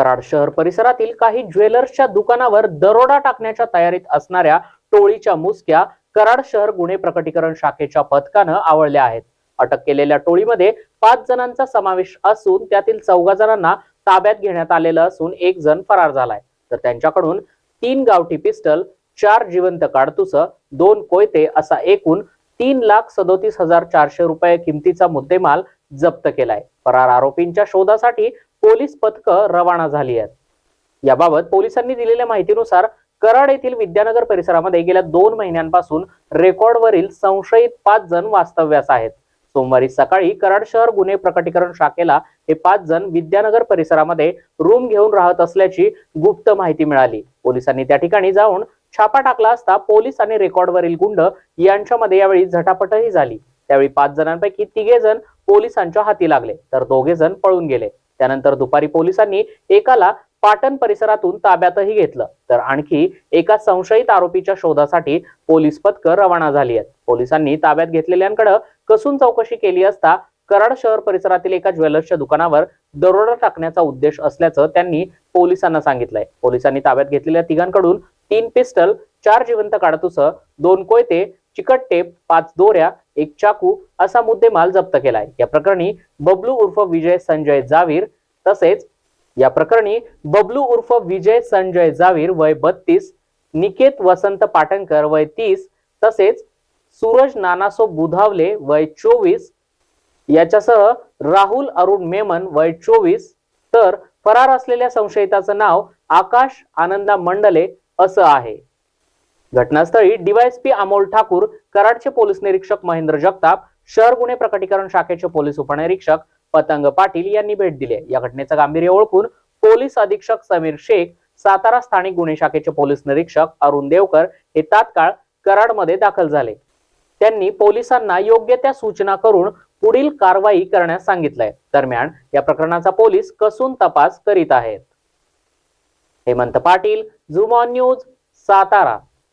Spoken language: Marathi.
कराड शहर परिसरातील काही ज्वेलर्सच्या दुकानावर दरोडा टाकण्याच्या तयारीत असणाऱ्या टोळीच्या मुसक्या कराड शहर गुन्हे प्रकटीकरण शाखेच्या पथकानं आवळल्या आहेत. अटक केलेल्या टोळीमध्ये पाच जणांचा समावेश असून त्यातील चौघा जणांना ताब्यात घेण्यात आलेलं असून एक जण फरार झालाय. तर त्यांच्याकडून तीन गावठी पिस्टल चार जिवंत काडतुस दोन कोयते असा एकूण तीन लाख सदोतीस हजार चारशे रुपये किमतीचा मुद्देमाल जप्त केलाय. फरार आरोपींच्या शोधासाठी पोलीस पथकं रवाना झाली आहेत. याबाबत पोलिसांनी दिलेल्या माहितीनुसार कराड येथील विद्यानगर परिसरामध्ये गेल्या दोन महिन्यांपासून रेकॉर्डवरील संशयित पाच जण वास्तव्यास आहेत. सोमवारी सकाळी कराड शहर गुन्हे प्रकटीकरण शाखेला हे पाच जण विद्यानगर परिसरामध्ये रूम घेऊन राहत असल्याची गुप्त माहिती मिळाली. पोलिसांनी त्या ठिकाणी जाऊन छापा टाकला असता पोलीस आणि रेकॉर्डवरील गुंड यांच्यामध्ये यावेळी झटापटही झाली. त्यावेळी पाच जणांपैकी तिघे जण पोलिसांच्या हाती लागले तर दोघे जण पळून गेले. त्यानंतर दुपारी पोलिसांनी एकाला पाटण परिसरातून ताब्यातही घेतलं. तर आणखी एका संशयित आरोपीच्या शोधासाठी पोलीस पथकं रवाना झाली आहेत. पोलिसांनी ताब्यात घेतलेल्यांकडे कसून चौकशी केली असता कराड शहर परिसरातील एका ज्वेलर्सच्या दुकानावर दरोडा टाकण्याचा उद्देश असल्याचं त्यांनी पोलिसांना सांगितलंय. पोलिसांनी ताब्यात घेतलेल्या तिघांकडून तीन पिस्टल चार जिवंत काडतुस दोन कोयते चिकट टेप पाच दोऱ्या एक चाकू असा मुद्देमाल जप्त केलाय. या प्रकरणी बबलू उर्फ विजय संजय जावीर तसेच या प्रकरणी बबलू उर्फ विजय संजय जावीर वय बत्तीस निकेत वसंत पाटणकर वय तीस तसेच सूरज नानासो बुधावले वय चोवीस याच्यासह राहुल अरुण मेमन वय चोवीस तर फरार असलेल्या संशयिताचं नाव आकाश आनंदा मंडले असं आहे. घटनास्थळी डीवायएसपी अमोल ठाकूर कराडचे पोलीस निरीक्षक महेंद्र जगताप शहर गुन्हे प्रकटीकरण शाखेचे पोलीस उपनिरीक्षक पतंग पाटील यांनी भेट दिली या घटनेचं गांभीर्य ओळखून पोलीस अधीक्षक समीर शेख सातारा स्थानिक गुन्हे शाखेचे पोलीस निरीक्षक अरुण देवकर हे तात्काळ कराडमध्ये दाखल झाले. त्यांनी पोलिसांना योग्य त्या सूचना करून पुढील कारवाई करण्यास सांगितलंय. दरम्यान या प्रकरणाचा पोलीस कसून तपास करीत आहेत. हेमंत पाटील झुमॉन न्यूज सातारा.